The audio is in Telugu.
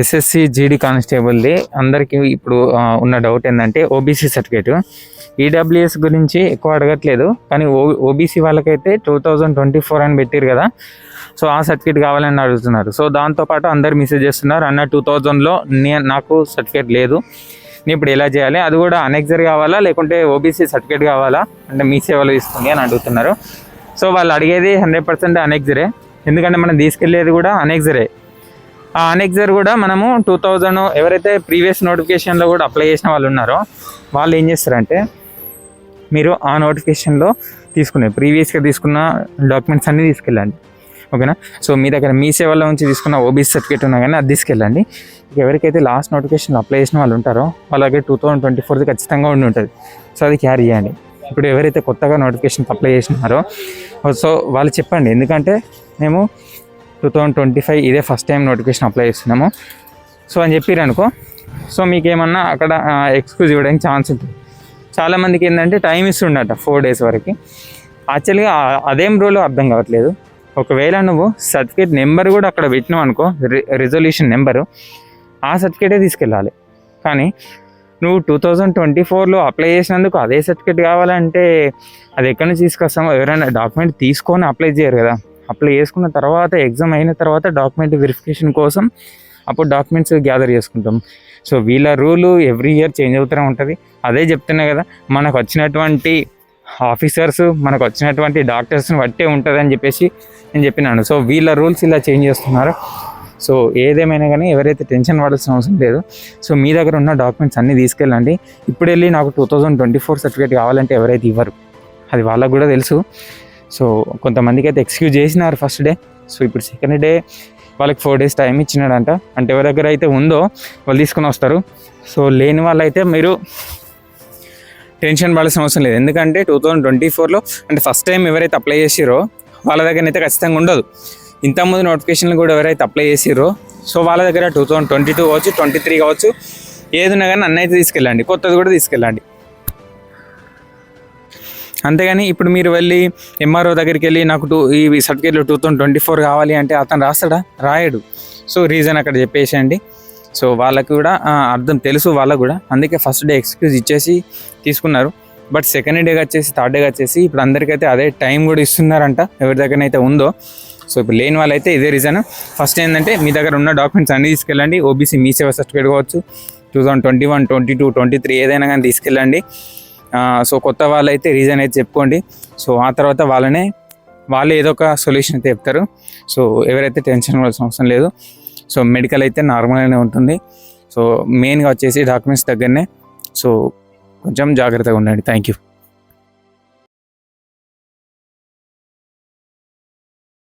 ఎస్ఎస్సి జీడీ కానిస్టేబుల్ది అందరికీ ఇప్పుడు ఉన్న డౌట్ ఏంటంటే ఓబీసీ సర్టిఫికేట్ ఈడబ్ల్యూఎస్ గురించి ఎక్కువ అడగట్లేదు కానీ ఓ ఓబీసీ వాళ్ళకైతే టూ థౌజండ్ ట్వంటీ ఫోర్ అని పెట్టారు కదా. సో ఆ సర్టిఫికేట్ కావాలని అడుగుతున్నారు. సో దాంతోపాటు అందరు మెసేజ్ చేస్తున్నారు అన్న టూ థౌజండ్లో నే నాకు సర్టిఫికేట్ లేదు. నేను ఇప్పుడు ఎలా చేయాలి? అది కూడా అనెక్జర్ కావాలా? లేకుంటే ఓబీసీ సర్టిఫికేట్ కావాలా? అంటే మీ సేవలు ఇస్తుంది అని అడుగుతున్నారు. సో వాళ్ళు అడిగేది హండ్రెడ్ పర్సెంట్ అనెక్జరే ఎందుకంటే మనం తీసుకెళ్ళేది కూడా అనెక్జరే ఆ అనెక్జర్ కూడా మనము టూ థౌజండ్ ఎవరైతే ప్రీవియస్ నోటిఫికేషన్లో కూడా అప్లై చేసిన వాళ్ళు ఉన్నారో వాళ్ళు ఏం చేస్తారంటే మీరు ఆ నోటిఫికేషన్లో తీసుకునే ప్రీవియస్గా తీసుకున్న డాక్యుమెంట్స్ అన్నీ తీసుకెళ్ళండి. ఓకేనా? సో మీ దగ్గర మీ సేవలో నుంచి తీసుకున్న ఓబీసీ సర్టిఫికేట్ ఉన్నా కానీ అది తీసుకెళ్ళండి. ఇక ఎవరికైతే లాస్ట్ నోటిఫికేషన్ అప్లై చేసిన వాళ్ళు ఉంటారో వాళ్ళ దగ్గర టూ థౌసండ్ ట్వంటీ ఫోర్ది ఖచ్చితంగా ఉండి ఉంటుంది. సో అది క్యారీ చేయండి. ఇప్పుడు ఎవరైతే కొత్తగా నోటిఫికేషన్ అప్లై చేసినారో సో వాళ్ళు చెప్పండి. ఎందుకంటే మేము టూ థౌజండ్ ట్వంటీ ఫైవ్ ఇదే ఫస్ట్ టైం నోటిఫికేషన్ అప్లై చేస్తున్నాము. సో అని చెప్పారు అనుకో. సో మీకు ఏమన్నా అక్కడ ఎక్స్క్యూజ్ ఇవ్వడానికి ఛాన్స్ ఉంటుంది. చాలామందికి ఏంటంటే టైం ఇస్తుండట ఫోర్ డేస్ వరకు. యాక్చువల్గా అదేం రోలో అర్థం కావట్లేదు. ఒకవేళ నువ్వు సర్టిఫికేట్ నెంబర్ కూడా అక్కడ పెట్టినావు అనుకో రిజల్యూషన్ నెంబరు ఆ సర్టిఫికేటే తీసుకెళ్ళాలి. కానీ నువ్వు టూ థౌజండ్ ట్వంటీ ఫోర్లో అప్లై చేసినందుకు అదే సర్టిఫికేట్ కావాలంటే అది ఎక్కడి నుంచి తీసుకొస్తామో ఎవరైనా డాక్యుమెంట్ తీసుకొని అప్లై చేయరు కదా. అప్లై చేసుకున్న తర్వాత ఎగ్జామ్ అయిన తర్వాత డాక్యుమెంట్ వెరిఫికేషన్ కోసం అప్పుడు డాక్యుమెంట్స్ గ్యాదర్ చేసుకుంటాం. సో వీళ్ళ రూలు ఎవ్రీ ఇయర్ చేంజ్ అవుతూనే ఉంటుంది. అదే చెప్తున్నా కదా మనకు వచ్చినటువంటి ఆఫీసర్స్ మనకు వచ్చినటువంటి డాక్టర్స్ని బట్టే ఉంటుంది అని చెప్పేసి నేను చెప్పినాను. సో వీళ్ళ రూల్స్ ఇలా చేంజ్ చేస్తున్నారు. సో ఏదేమైనా కానీ ఎవరైతే టెన్షన్ పడాల్సిన అవసరం లేదు. సో మీ దగ్గర ఉన్న డాక్యుమెంట్స్ అన్నీ తీసుకెళ్ళండి. ఇప్పుడు వెళ్ళి నాకు two thousand twenty four certificate కావాలంటే ఎవరైతే ఇవ్వరు అది వాళ్ళకు కూడా తెలుసు. సో కొంతమందికి అయితే ఎక్స్క్యూజ్ చేసినారు ఫస్ట్ డే సో ఇప్పుడు సెకండ్ డే వాళ్ళకి ఫోర్ డేస్ టైం ఇచ్చినాడంట. అంటే ఎవరి దగ్గర అయితే ఉందో వాళ్ళు తీసుకొని వస్తారు. సో లేని వాళ్ళైతే మీరు టెన్షన్ పడాల్సిన అవసరం లేదు. ఎందుకంటే టూ థౌజండ్ ట్వంటీ ఫోర్లో అంటే ఫస్ట్ టైం ఎవరైతే అప్లై చేసిరో వాళ్ళ దగ్గర అయితే ఖచ్చితంగా ఉండదు. ఇంతకుముందు నోటిఫికేషన్లు కూడా ఎవరైతే అప్లై చేసిరో సో వాళ్ళ దగ్గర టూ థౌజండ్ ట్వంటీ టూ కావచ్చు ట్వంటీ త్రీ కావచ్చు ఏదున్నా కానీ అన్న అయితే తీసుకెళ్ళండి. కొత్తది కూడా తీసుకెళ్ళండి. అంతేగాని ఇప్పుడు మీరు వెళ్ళి ఎంఆర్ఓ దగ్గరికి వెళ్ళి నాకు టూ ఈ సర్టిఫికేట్లో టూ థౌసండ్ ట్వంటీ ఫోర్ కావాలి అంటే అతను రాస్తాడా? రాయడు. సో రీజన్ అక్కడ చెప్పేసేయండి. సో వాళ్ళకి కూడా అర్థం తెలుసు వాళ్ళకు కూడా. అందుకే ఫస్ట్ డే ఎక్స్క్యూజ్ ఇచ్చేసి తీసుకున్నారు. బట్ సెకండ్ డేగా వచ్చేసి థర్డ్ డేగా వచ్చేసి ఇప్పుడు అందరికైతే అదే టైం కూడా ఇస్తున్నారంట. ఎవరి దగ్గర అయితే ఉందో. సో ఇప్పుడు లేని వాళ్ళైతే ఇదే రీజన్ ఫస్ట్ ఏంటంటే మీ దగ్గర ఉన్న డాక్యుమెంట్స్ అన్ని తీసుకెళ్ళండి. ఓబీసీ మీ సేవ సర్టిఫికేట్ కావచ్చు. Two thousand twenty one twenty two twenty three ఏదైనా కానీ తీసుకెళ్ళండి. సో కొత్త వాళ్ళైతే రీజన్ అయితే చెప్పుకోండి. సో ఆ తర్వాత వాళ్ళనే వాళ్ళు ఏదో ఒక సొల్యూషన్ అయితే చెప్తారు. సో ఎవరైతే టెన్షన్ పడాల్సిన అవసరం లేదు. సో మెడికల్ అయితే నార్మల్గానే ఉంటుంది. సో మెయిన్గా వచ్చేసి డాక్యుమెంట్స్ దగ్గరనే. సో కొంచెం జాగ్రత్తగా ఉండండి. Thank you